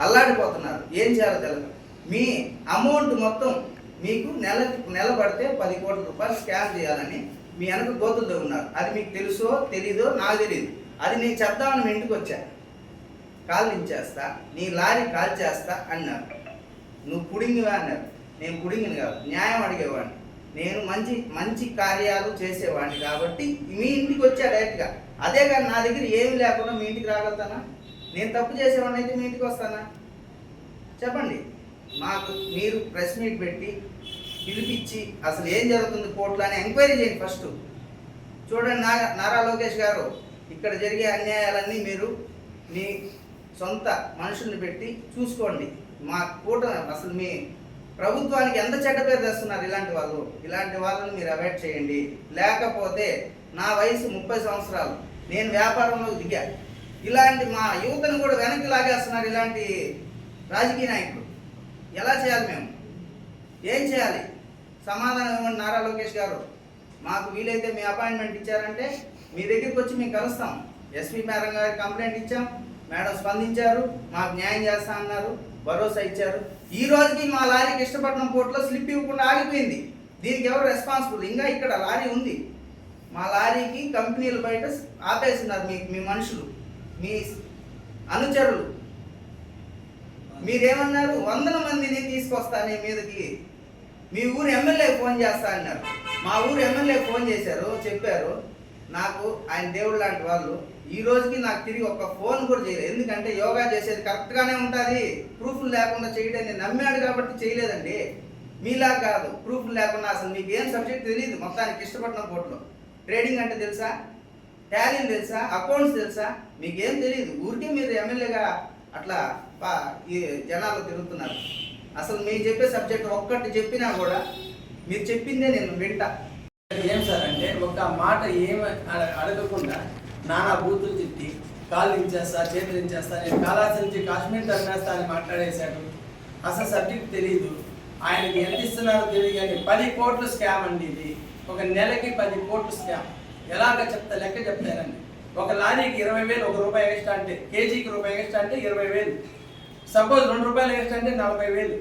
అల్లాడిపోతున్నారు. ఏం చేయాలో తెలియదు మీ అమౌంట్ మొత్తం మీకు నెల నెల పడితే పది కోట్ల రూపాయలు స్కామ్ చేయాలని మీ వెనక గోతుల్లో ఉన్నారు. అది మీకు తెలుసో తెలీదో నాకు తెలియదు అది నేను చెప్దామని మీ ఇంటికి వచ్చా. కాల్చేస్తా నీ లారీ కాల్ చేస్తా అన్నారు. నువ్వు పుడింగివా అన్నారు. నేను పుడింగిని కాదు న్యాయం అడిగేవాడిని. నేను మంచి మంచి కార్యాలు చేసేవాడిని కాబట్టి మీ ఇంటికి వచ్చా డైరెక్ట్గా. అదే కానీ నా దగ్గర ఏమి లేకుండా మీ ఇంటికి రాగలుగుతానా? నేను తప్పు చేసేవాడిని అయితే మీ ఇంటికి వస్తానా? చెప్పండి. మాకు మీరు ప్రెస్ మీట్ పెట్టి పిలిపించి అసలు ఏం జరుగుతుంది కోర్టులో అని ఎంక్వైరీ చేయండి ఫస్ట్. చూడండి నారా నారా లోకేష్ గారు ఇక్కడ జరిగే అన్యాయాలన్నీ మీరు మీ సొంత మనుషుల్ని పెట్టి చూసుకోండి. మా కూట అసలు మీ ప్రభుత్వానికి ఎంత చెడ్డ పేరు తెస్తున్నారు ఇలాంటి వాళ్ళు? ఇలాంటి వాళ్ళని మీరు అవాయిడ్ చేయండి. లేకపోతే నా వయసు ముప్పై సంవత్సరాలు. నేను వ్యాపారంలో దిగా. ఇలాంటి మా యువతను కూడా వెనక్కి లాగేస్తున్నారు ఇలాంటి రాజకీయ నాయకులు. ఎలా చేయాలి మేము? ఏం చేయాలి? సమాధానం ఇవ్వండి నారా లోకేష్ గారు. మాకు వీలైతే మీ అపాయింట్మెంట్ ఇచ్చారంటే మీ దగ్గరికి వచ్చి మేము కలుస్తాం. ఎస్పీ మేడం గారికి కంప్లైంట్ ఇచ్చాం. మేడం స్పందించారు. మాకు న్యాయం చేస్తా అన్నారు. భరోసా ఇచ్చారు. ఈ రోజుకి మా లారీ కృష్ణపట్నం పోర్టులో స్లిప్ ఇవ్వకుండా ఆగిపోయింది. దీనికి ఎవరు రెస్పాన్సిబుల్ ఇంకా ఇక్కడ లారీ ఉంది. మా లారీకి కంపెనీలు బయట ఆపేస్తున్నారు మీ మీ మనుషులు. మీ అనుచరులు. మీరేమన్నారు? వందల మందిని తీసుకొస్తా నీ మీదకి. మీ ఊరు ఎమ్మెల్యే ఫోన్ చేస్తా అన్నారు. మా ఊరు ఎమ్మెల్యే ఫోన్ చేశారు చెప్పారు. నాకు ఆయన దేవుడు లాంటి వాళ్ళు. ఈ రోజుకి నాకు తిరిగి ఒక్క ఫోన్ కూడా చేయలేదు. ఎందుకంటే యోగా చేసేది కరెక్ట్గానే ఉంటుంది. ప్రూఫ్లు లేకుండా చేయడం నేను నమ్మాడు కాబట్టి చేయలేదండి. మీలా కాదు. ప్రూఫ్లు లేకుండా అసలు మీకు ఏం సబ్జెక్ట్ తెలియదు మొత్తానికి ఇష్టపడిన కోర్టులో. ట్రేడింగ్ అంటే తెలుసా? టాలీని తెలుసా? అకౌంట్స్ తెలుసా? మీకేం తెలియదు ఊరికే మీరు ఎమ్మెల్యేగా అట్లా ఈ జనాలు తిరుగుతున్నారు. అసలు మీరు చెప్పే సబ్జెక్ట్ ఒక్కటి చెప్పినా కూడా మీరు చెప్పిందే నేను వింటా. ఏం సార్ అంటే ఒక మాట ఏం అడగకుండా నానా బూతులు తిట్టి కాళ్ళు ఇచ్చేస్తా చేతులు ఇచ్చేస్తా నేను కాళాసి నుంచి కాశ్మీర్ తరిమేస్తా అని మాట్లాడేశాడు. అసలు సబ్జెక్ట్ తెలియదు ఆయనకి ఎంత ఇస్తున్నారో తెలియదు కానీ పది కోట్లు స్కామ్ అండి ఇది. ఒక నెలకి పది కోట్లు స్కామ్. ఎలాగ చెప్తా లెక్క చెప్తానండి. ఒక లారీకి ఇరవై వేలు ఒక రూపాయి ఎక్స్ట్రా అంటే కేజీకి రూపాయి ఎక్స్ట్రా అంటే ఇరవై వేలు. సపోజ్ రెండు రూపాయలు ఎక్స్ట్రా అంటే నలభై వేలు.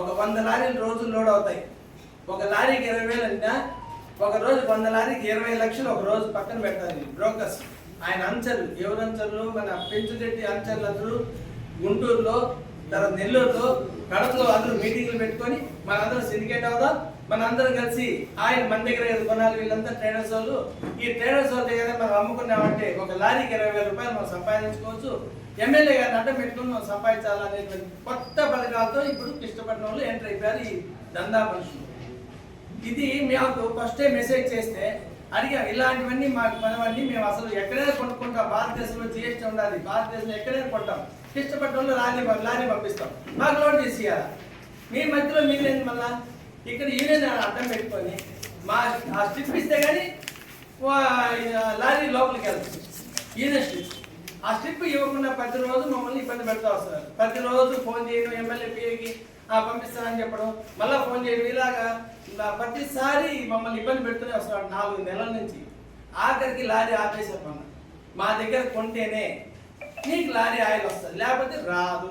ఒక వంద లారీలు రోజు లోడ్ అవుతాయి. ఒక లారీకి ఇరవై వేలు అంటే ఒక రోజు వంద లారీకి ఇరవై లక్షలు ఒక రోజు పక్కన పెట్టాలి బ్రోకర్స్ ఆయన అంచర్లు ఎవరు అంచర్లు? మన పెంచుతెట్టి అంచర్లు అందరూ గుంటూరులో తర్వాత నెల్లూరులో కడపలో అందరూ మీటింగ్లు పెట్టుకొని మనందరం సిండికేట్ అవుదాం. మనందరం కలిసి ఆయన మన దగ్గర ఏదో కొనాలి వీళ్ళంతా ట్రేడర్స్ వాళ్ళు. ఈ ట్రేడర్స్ వాళ్ళ దగ్గర మనం అమ్ముకున్నామంటే ఒక లారీకి ఇరవై వేల రూపాయలు మనం సంపాదించుకోవచ్చు. ఎమ్మెల్యే గారిని అడ్డం పెట్టుకుని మనం సంపాదించాలనేటువంటి కొత్త పథకాలతో ఇప్పుడు కృష్ణపట్నంలో ఎంటర్ అయిపోయారు ఈ దందా మనుషులు. ఇది మేము ఫస్టే మెసేజ్ చేస్తే అడిగాం ఇలాంటివన్నీ మాకు మనవన్నీ మేము అసలు ఎక్కడైనా కొనుక్కుంటాం. భారతదేశంలో జిఎస్టీ ఉండాలి. భారతదేశంలో ఎక్కడైనా కొంటాం. కృష్ణపట్నంలో లారీ లారీ పంపిస్తాం. మాకు లోన్ చేసి మీ మధ్యలో మీరేంటి మళ్ళా? ఇక్కడ యూనియన్ అర్థం పెట్టుకొని. మా ఆ స్ట్రిప్ ఇస్తే కానీ లారీ లోపలికి వెళ్తుంది. ఈయన స్ట్రిప్ ఆ స్ట్రిప్ ఇవ్వకుండా ప్రతిరోజు మమ్మల్ని ఇబ్బంది పెడతా వస్తారు. ప్రతిరోజు ఫోన్ చేయడం ఎమ్మెల్యే పిఏకి పంపిస్తానని చెప్పడం మళ్ళీ ఫోన్ చేయడం ఇలాగా ప్రతిసారి మమ్మల్ని ఇబ్బంది పెడుతూనే వస్తున్నాడు నాలుగు నెలల నుంచి. ఆఖరికి లారీ ఆపేశారు మా దగ్గర కొంటేనే నీకు లారీ ఆయిల్ వస్తుంది లేకపోతే రాదు.